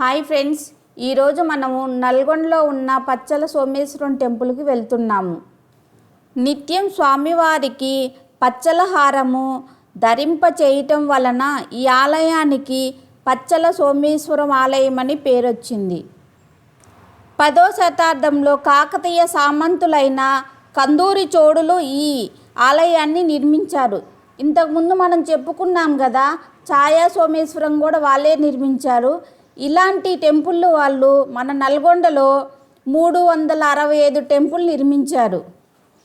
Hi friends ఈరోజు మనము నల్గొండలో ఉన్న పచ్చల సోమేశ్వరం టెంపుల్కి వెళ్తున్నాము. నిత్యం స్వామివారికి పచ్చల హారము ధరింప చేయటం వలన ఈ ఆలయానికి పచ్చల సోమేశ్వరం ఆలయం అని పేరొచ్చింది. పదో శతాబ్దంలో కాకతీయ సామంతులైన కందూరి చోడులు ఈ ఆలయాన్ని నిర్మించారు. ఇంతకుముందు మనం చెప్పుకున్నాం కదా ఛాయా సోమేశ్వరం కూడా వాళ్ళే నిర్మించారు. ఇలాంటి టెంపుల్ వాళ్ళు మన నల్గొండలో మూడు వందల అరవై ఐదు టెంపుల్ నిర్మించారు.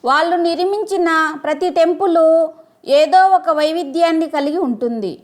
వాళ్ళు నిర్మించిన ప్రతి టెంపుల్ ఏదో ఒక వైవిధ్యాన్ని కలిగి ఉంటుంది.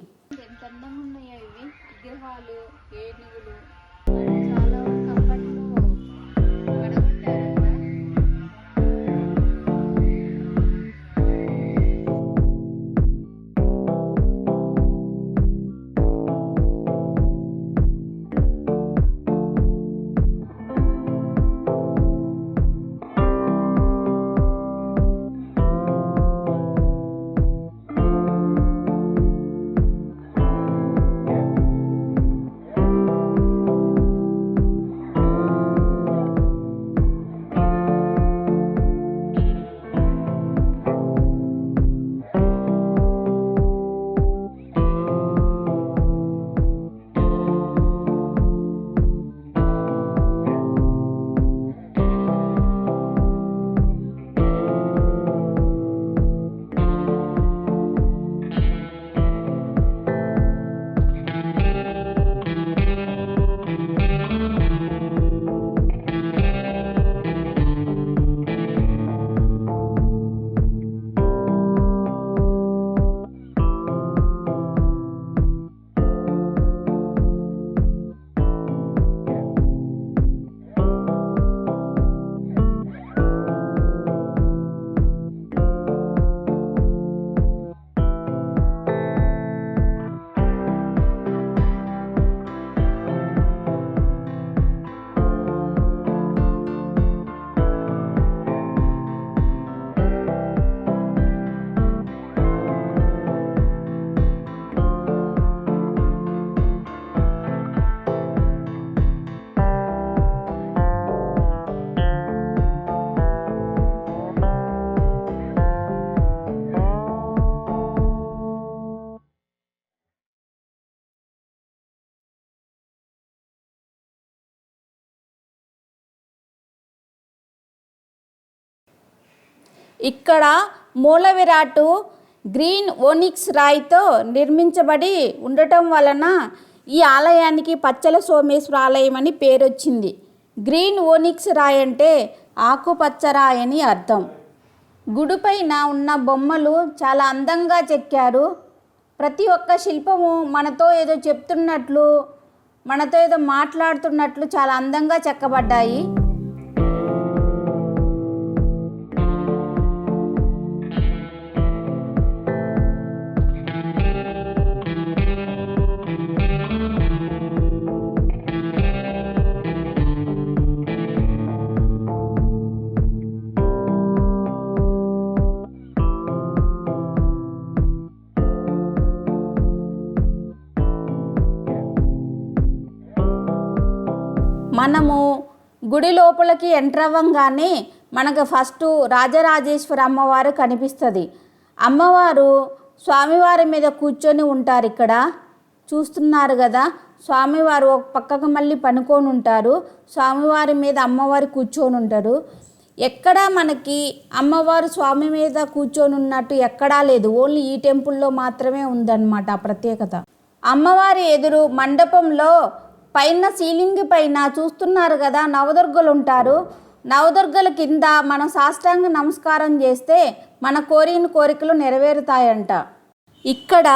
ఇక్కడ మూల విరాటు గ్రీన్ ఓనిక్స్ రాయితో నిర్మించబడి ఉండటం వలన ఈ ఆలయానికి పచ్చల సోమేశ్వర ఆలయం అని పేరొచ్చింది. గ్రీన్ ఓనిక్స్ రాయి అంటే ఆకుపచ్చ రాయి అని అర్థం. గుడిపైన ఉన్న బొమ్మలు చాలా అందంగా చెక్కారు. ప్రతి ఒక్క శిల్పము మనతో ఏదో చెప్తున్నట్లు మనతో ఏదో మాట్లాడుతున్నట్లు చాలా అందంగా చెక్కబడ్డాయి. మనము గుడి లోపలికి ఎంటర్ అవ్వంగానే మనకు ఫస్ట్ రాజరాజేశ్వరి అమ్మవారు కనిపిస్తుంది. అమ్మవారు స్వామివారి మీద కూర్చొని ఉంటారు ఇక్కడ. చూస్తున్నారు కదా స్వామివారు ఒక పక్కకు మళ్ళీ పనుకొని ఉంటారు. స్వామివారి మీద అమ్మవారు కూర్చొని ఉంటారు. ఎక్కడా మనకి అమ్మవారు స్వామి మీద కూర్చొని ఉన్నట్టు ఎక్కడా లేదు. ఓన్లీ ఈ టెంపుల్లో మాత్రమే ఉందన్నమాట ఆ ప్రత్యేకత. అమ్మవారి ఎదురు మండపంలో పైన సీలింగ్ పైన చూస్తున్నారు కదా నవదుర్గలు ఉంటారు నవదుర్గల కింద మనం సాష్టాంగ నమస్కారం చేస్తే మన కోరిన కోరికలు నెరవేరుతాయంట. ఇక్కడ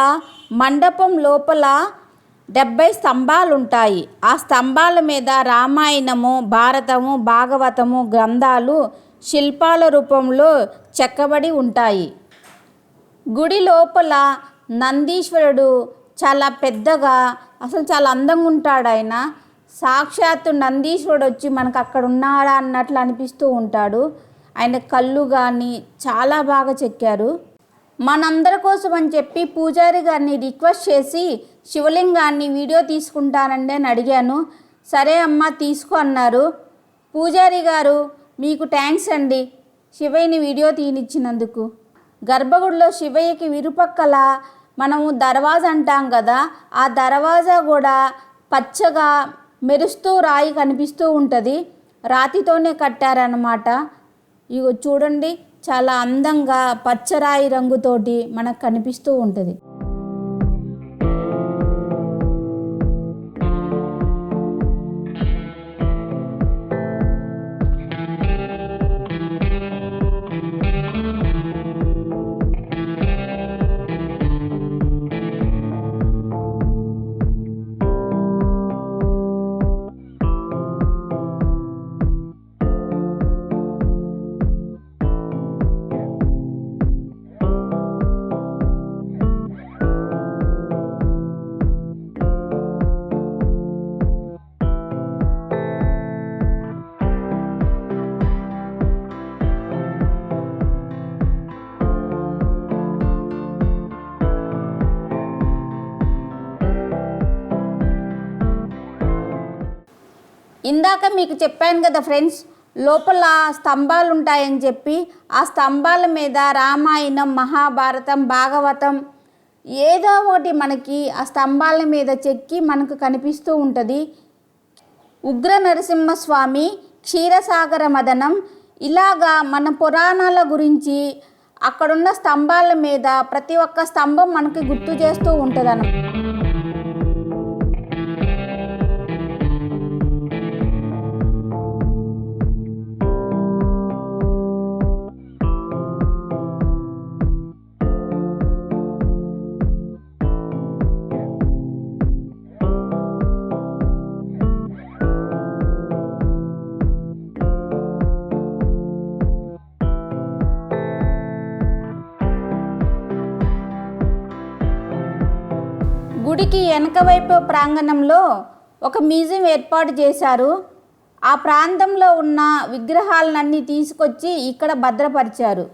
మండపం లోపల డెబ్బై స్తంభాలు ఉంటాయి ఆ స్తంభాల మీద రామాయణము భారతము భాగవతము గ్రంథాలు శిల్పాల రూపంలో చెక్కబడి ఉంటాయి. గుడి లోపల నందీశ్వరుడు చాలా పెద్దగా అసలు చాలా అందంగా ఉంటాడు ఆయన. సాక్షాత్తు నందీశ్వరుడు వచ్చి మనకు అక్కడ ఉన్నాడా అన్నట్లు అనిపిస్తూ ఉంటాడు. ఆయన కళ్ళు కానీ చాలా బాగా చెక్కారు. మనందరి కోసం అని చెప్పి పూజారి గారిని రిక్వెస్ట్ చేసి శివలింగాన్ని వీడియో తీసుకుంటానండి అని అడిగాను. సరే అమ్మా తీసుకో అన్నారు. పూజారి గారు మీకు థ్యాంక్స్ అండి. శివయ్యని వీడియో తీనిచ్చినందుకు. గర్భగుడిలో శివయ్యకి విరుపక్కల మనము దర్వాజా అంటాం కదా ఆ దర్వాజా కూడా పచ్చగా మెరుస్తూ రాయి కనిపిస్తూ ఉంటుంది. రాతితోనే కట్టారనమాట ఇగో చూడండి చాలా అందంగా పచ్చరాయి రంగుతోటి మనకు కనిపిస్తూ ఉంటుంది. ఇందాక మీకు చెప్పాను కదా ఫ్రెండ్స్ లోపల స్తంభాలు ఉంటాయని చెప్పి ఆ స్తంభాల మీద రామాయణం మహాభారతం భాగవతం ఏదో ఒకటి మనకి ఆ స్తంభాల మీద చెక్కి మనకు కనిపిస్తూ ఉంటుంది. ఉగ్ర నరసింహస్వామి క్షీరసాగర మదనం ఇలాగా మన పురాణాల గురించి అక్కడున్న స్తంభాల మీద ప్రతి ఒక్క స్తంభం మనకి గుర్తు చేస్తూ ఉంటుంది గుడికి వెనక వైపు ప్రాంగణంలో ఒక మ్యూజియం ఏర్పాటు చేశారు. ఆ ప్రాంతంలో ఉన్న విగ్రహాలన్నీ తీసుకొచ్చి ఇక్కడ భద్రపరిచారు.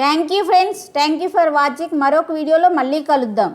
Thank you friends thank you for watching మరొక వీడియోలో మళ్ళీ కలుద్దాం.